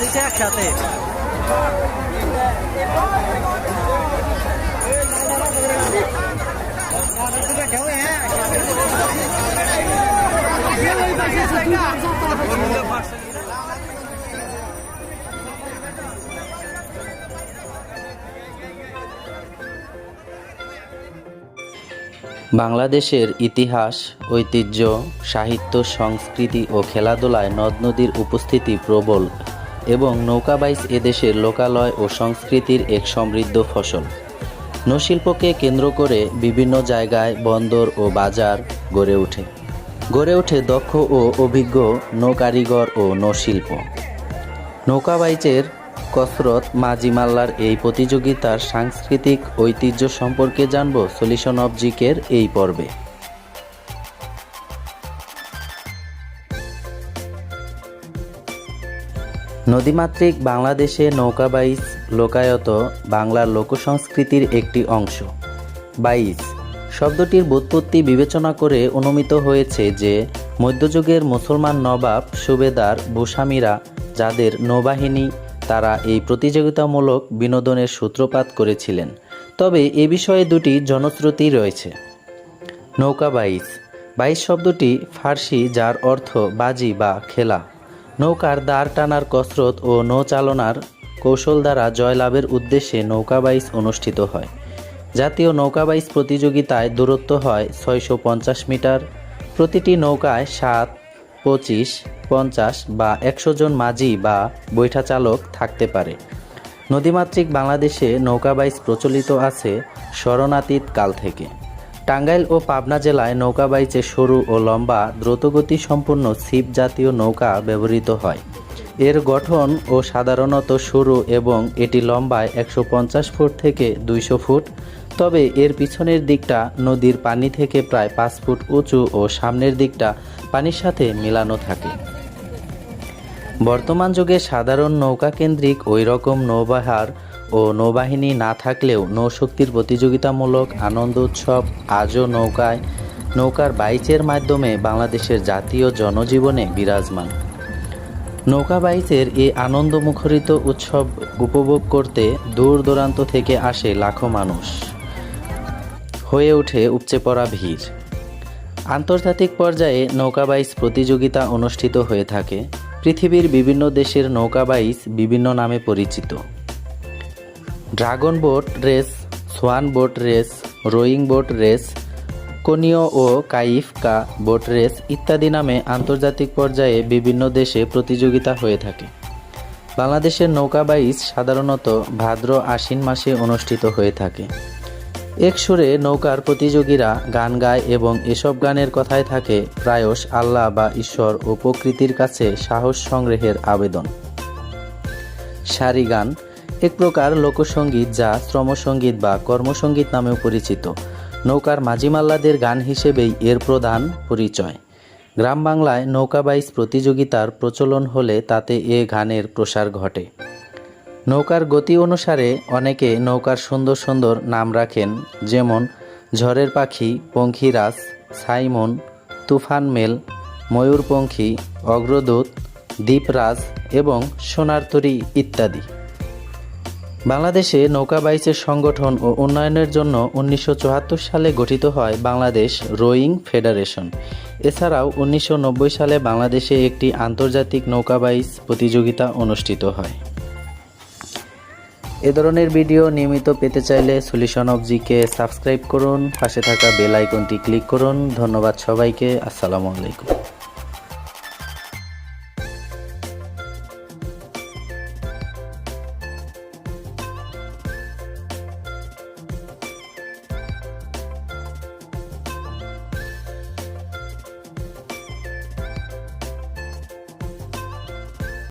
দিচ্ছে একসাথে। বাংলাদেশের ইতিহাস ঐতিহ্য সাহিত্য সংস্কৃতি ও খেলাধুলায় নদ নদীর উপস্থিতি প্রবল। এবং নৌকাবাইজ এদেশের লোকালয় ও সংস্কৃতির এক সমৃদ্ধ ফসল। নৌশিল্পকে কেন্দ্র করে বিভিন্ন জায়গায় বন্দর ও বাজার গড়ে ওঠে। গড়ে ওঠে দক্ষ ও অভিজ্ঞ নৌকারিগর ও নৌশিল্প। নৌকাবাইচের কসরত মাঝি মাল্লার এই প্রতিযোগিতার সাংস্কৃতিক ঐতিহ্য সম্পর্কে জানব সলিউশন অব জিকের এই পর্বে। নদীমাতৃক বাংলাদেশে নৌকা নৌকাবাইজ লোকায়ত বাংলার লোকসংস্কৃতির একটি অংশ। বাইজ শব্দটির ব্যুৎপত্তি বিবেচনা করে অনুমিত হয়েছে যে, মধ্যযুগের মুসলমান নবাব, সুবেদার বুসামিরা যাদের নৌবাহিনী, তারা এই প্রতিযোগিতামূলক বিনোদনের সূত্রপাত করেছিলেন। তবে এ বিষয়ে দুটি জনশ্রুতি রয়েছে। নৌকা বাইস। বাইস শব্দটি ফার্সি, যার অর্থ বাজি বা খেলা। নৌকার দাঁড় টানার কসরত ও নৌচালনার কৌশল দ্বারা জয়লাভের উদ্দেশ্যে নৌকা বাইস অনুষ্ঠিত হয়। জাতীয় নৌকা বাইস প্রতিযোগিতায় দূরত্ব হয় ছয়শো পঞ্চাশ মিটার। প্রতিটি নৌকায় সাত, পঁচিশ, পঞ্চাশ বা একশো জন মাঝি বা বৈঠা চালক থাকতে পারে। নদীমাতৃক বাংলাদেশে নৌকাবাইজ প্রচলিত আছে শরণাতীত কাল থেকে। টাঙ্গাইল ও পাবনা জেলায় নৌকাবাইজে সরু ও লম্বা, দ্রুতগতি সম্পন্ন ছিপ জাতীয় নৌকা ব্যবহৃত হয়। এর গঠন ও সাধারণত সরু এবং এটি লম্বায় একশো পঞ্চাশ ফুট থেকে দুইশো ফুট। তবে এর পিছনের দিকটা নদীর পানি থেকে প্রায় পাঁচ ফুট উঁচু ও সামনের দিকটা পানির সাথে মেলানো থাকে। বর্তমান যুগে সাধারণ নৌকা কেন্দ্রিক ওই রকম নৌবাহার ও নৌবাহিনী না থাকলেও নৌশক্তির প্রতিযোগিতামূলক আনন্দ উৎসব আজও নৌকায়, নৌকার বাইচের মাধ্যমে বাংলাদেশের জাতীয় জনজীবনে বিরাজমান। নৌকা বাইচের এই আনন্দ মুখরিত উৎসব উপভোগ করতে দূর দূরান্ত থেকে আসে লাখো মানুষ। হয়ে ওঠে উপচে পড়া ভিড়। আন্তর্জাতিক পর্যায়ে নৌকাবাইজ প্রতিযোগিতা অনুষ্ঠিত হয়ে থাকে। পৃথিবীর বিভিন্ন দেশের নৌকাবাইজ বিভিন্ন নামে পরিচিত। Dragon boat race, swan boat race, rowing boat race, conio ও কাইফকা বোট রেস ইত্যাদি নামে আন্তর্জাতিক পর্যায়ে বিভিন্ন দেশে প্রতিযোগিতা হয়ে থাকে। বাংলাদেশের নৌকাবাইজ সাধারণত ভাদ্র আশ্বিন মাসে অনুষ্ঠিত হয়ে থাকে। এক সুরে নৌকার প্রতিযোগীরা গান গায় এবং এসব গানের কথায় থাকে প্রায়শ আল্লাহ বা ঈশ্বর ও প্রকৃতির কাছে সাহস সংগ্রহের আবেদন। সারি গান এক প্রকার লোকসঙ্গীত যা শ্রমসঙ্গীত বা কর্মসঙ্গীত নামেও পরিচিত। নৌকার মাঝিমাল্লাদের গান হিসেবেই এর প্রধান পরিচয়। গ্রাম বাংলায় নৌকাবাইজ প্রতিযোগিতার প্রচলন হলে তাতে এ গানের প্রসার ঘটে। নৌকার গতি অনুসারে অনেকে নৌকার সুন্দর সুন্দর নাম রাখেন, যেমন ঝড়ের পাখি, পঙ্খিরাজ, সাইমন, তুফান মেল, ময়ূরপঙ্খী, অগ্রদূত দ্বীপরাজ এবং সোনারতরী ইত্যাদি। বাংলাদেশে নৌকাবাইচের সংগঠন ও উন্নয়নের জন্য উনিশশো চুয়াত্তর সালে গঠিত হয় বাংলাদেশ রোয়িং ফেডারেশন। এছাড়াও উনিশশো নব্বই সালে বাংলাদেশে একটি আন্তর্জাতিক নৌকাবাইচ প্রতিযোগিতা অনুষ্ঠিত হয়। এ ধরনের ভিডিও নিয়মিত পেতে চাইলে সলিউশন অফ জিকে সাবস্ক্রাইব করুন, পাশে থাকা বেল আইকনটি ক্লিক করুন। ধন্যবাদ সবাইকে, আসসালামু আলাইকুম।